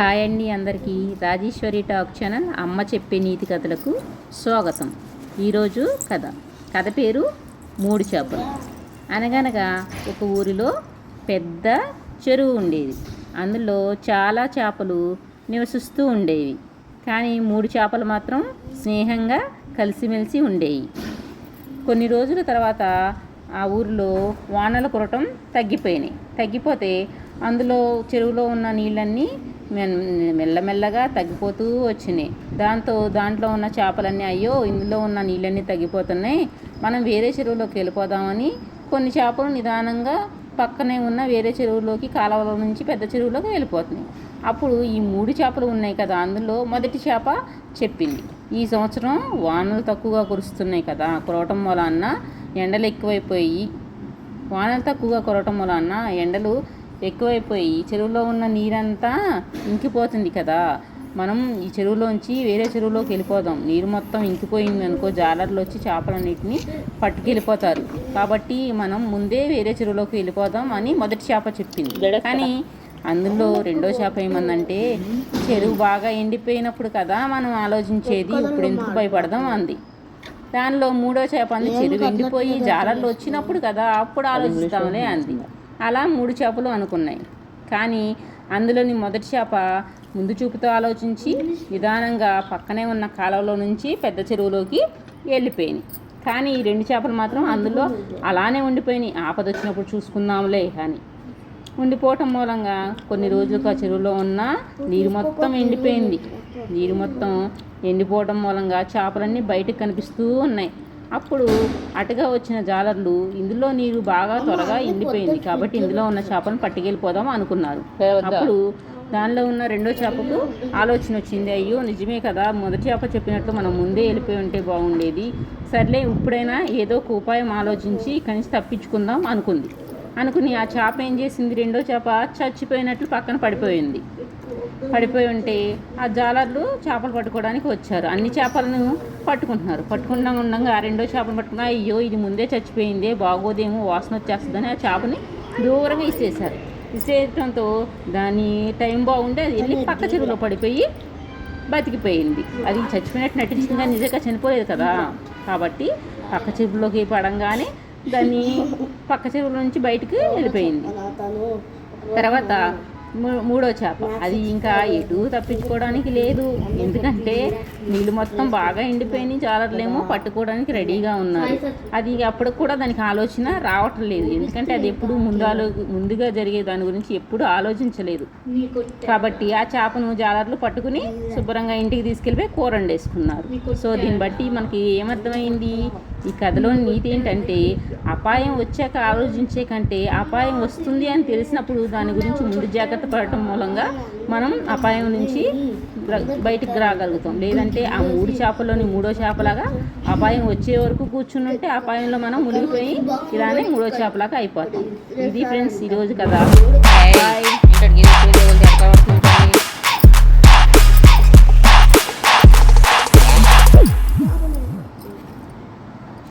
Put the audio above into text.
Hi అండి అందరికీ. Rajeshwari talk channel అమ్మ చెప్పే నీతి కథలకు స్వాగతం. ఈరోజు కథ. కథ పేరు మూడు చేపలు. అనగనగా ఒక ఊరిలో పెద్ద చెరువు ఉండేది. అందులో చాలా చేపలు నివసిస్తూ ఉండేవి. కానీ మూడు చేపలు మాత్రం స్నేహంగా కలిసిమెలిసి ఉండేవి కొన్ని రోజుల తర్వాత ఆ ఊరిలో వానలు కురటం తగ్గిపోయినాయి. తగ్గిపోతే అందులో చెరువులో ఉన్న నీళ్ళన్నీ మెల్లమెల్లగా తగ్గిపోతూ వచ్చినాయి. దాంతో దాంట్లో ఉన్న చేపలన్నీ అయ్యో ఇందులో ఉన్న నీళ్ళన్నీ తగ్గిపోతున్నాయి. మనం వేరే చెరువులోకి వెళ్ళిపోదామని కొన్ని చేపలు నిదానంగా పక్కనే ఉన్న వేరే చెరువులోకి కాలవల నుంచి పెద్ద చెరువులోకి వెళ్ళిపోతున్నాయి. అప్పుడు ఈ మూడు చేపలు ఉన్నాయి కదా అందులో మొదటి చేప చెప్పింది. ఈ సంవత్సరం వానలు తక్కువగా కురుస్తున్నాయి కదా కురవటం వలన ఎండలు ఎక్కువైపోయి వానలు తక్కువగా కురవటం వలన ఎండలు ఎక్కువైపోయి చెరువులో ఉన్న నీరంతా ఇంకిపోతుంది కదా. మనం ఈ చెరువులోంచి వేరే చెరువులోకి వెళ్ళిపోదాం. నీరు మొత్తం ఇంకిపోయింది అనుకో జాలర్లు వచ్చి చేపలన్నిటిని పట్టుకెళ్ళిపోతారు. కాబట్టి మనం ముందే వేరే చెరువులోకి వెళ్ళిపోదాం అని మొదటి చేప చెప్పింది. కానీ అందులో రెండో చేప ఏమందంటే చెరువు బాగా ఎండిపోయినప్పుడు కదా మనం ఆలోచించేది ఇప్పుడు ఎందుకు భయపడదాం అంది. దానిలో మూడో చేప అంది చెరువు ఎండిపోయి జాలర్లు వచ్చినప్పుడు కదా అప్పుడు ఆలోచిస్తాంలే అంది. అలా మూడు చేపలు అనుకున్నాయి. కానీ అందులోని మొదటి చేప ముందు చూపుతో ఆలోచించి నిదానంగా పక్కనే ఉన్న కాలువలో నుంచి పెద్ద చెరువులోకి వెళ్ళిపోయినాయి కానీ ఈ రెండు చేపలు మాత్రం అందులో అలానే ఉండిపోయినాయి. ఆపద వచ్చినప్పుడు చూసుకుందాంలే అని. ఉండిపోవటం మూలంగా కొన్ని రోజులకు ఆ చెరువులో ఉన్న నీరు మొత్తం ఎండిపోయింది. నీరు మొత్తం ఎండిపోవటం మూలంగా చేపలన్నీ బయటకు కనిపిస్తూ ఉన్నాయి. అప్పుడు అటుగా వచ్చిన జాలర్లు ఇందులో నీరు బాగా త్వరగా ఎండిపోయింది కాబట్టి ఇందులో ఉన్న చేపలను పట్టుకెళ్ళిపోదాం అనుకున్నారు. అప్పుడు దానిలో ఉన్న రెండో చేపకు ఆలోచన వచ్చింది. అయ్యో నిజమే కదా మొదటి చేప చెప్పినట్లు మనం ముందే వెళ్ళిపోయి ఉంటే బాగుండేది. సర్లే ఇప్పుడైనా ఏదో ఒక ఉపాయం ఆలోచించి నుంచి తప్పించుకుందాం అనుకుంది. అనుకుని ఆ చేప ఏం చేసింది? రెండో చేప చచ్చిపోయినట్లు పక్కన పడిపోయింది. పడిపోయి ఉంటే ఆ జాలర్లు చేపలు పట్టుకోవడానికి వచ్చారు. అన్ని చేపలను పట్టుకుంటున్నారు. పట్టుకుంటా ఉండగా ఆ రెండో చేపను పట్టుకున్నా. అయ్యో ఇది ముందే చచ్చిపోయిందే బాగోదేమో వాసన వచ్చేస్తుందని ఆ చేపని దూరంగా ఇసేసారు ఇసేయటంతో దాని టైం బాగుంటే అది వెళ్ళి పక్క చెరువులో పడిపోయి బతికిపోయింది. అది చచ్చిపోయినట్టు నటించింది కానీ నిజంగా చనిపోలేదు కదా. కాబట్టి పక్క చెరువులోకి పడంగానే దాన్ని పక్క చెరువుల నుంచి బయటికి వెళ్ళిపోయింది. తర్వాత మూడో చేప. అది ఇంకా ఎటు తప్పించుకోవడానికి లేదు. ఎందుకంటే నీళ్ళు మొత్తం బాగా ఎండిపోయినాయి. జాలర్లేమో పట్టుకోవడానికి రెడీగా ఉన్నారు. అది అప్పటికి కూడా దానికి ఆలోచన రావటం లేదు. ఎందుకంటే అది ఎప్పుడు ముందు ఆలో ముందుగా జరిగే దాని గురించి ఎప్పుడు ఆలోచించలేదు. కాబట్టి ఆ చేపను జాలర్లు పట్టుకుని శుభ్రంగా ఇంటికి తీసుకెళ్ళిపోయి కూర వండేసుకున్నారు. సో దీన్ని బట్టి మనకి ఏమర్థమైంది? ఈ కథలోని నీతి ఏంటంటే అపాయం వచ్చాక ఆలోచించే కంటే అపాయం వస్తుంది అని తెలిసినప్పుడు దాని గురించి ముందు జాగ్రత్త పడటం మూలంగా మనం అపాయం నుంచి బయటికి రాగలుగుతాం. లేదంటే ఆ మూడు చేపల్లోని మూడో చేపలాగా అపాయం వచ్చే వరకు కూర్చుని ఉంటే అపాయంలో మనం మునిగిపోయి ఇలానే మూడో చేపలాగా అయిపోతాం. ఇది ఫ్రెండ్స్ ఈరోజు కదా బాయ్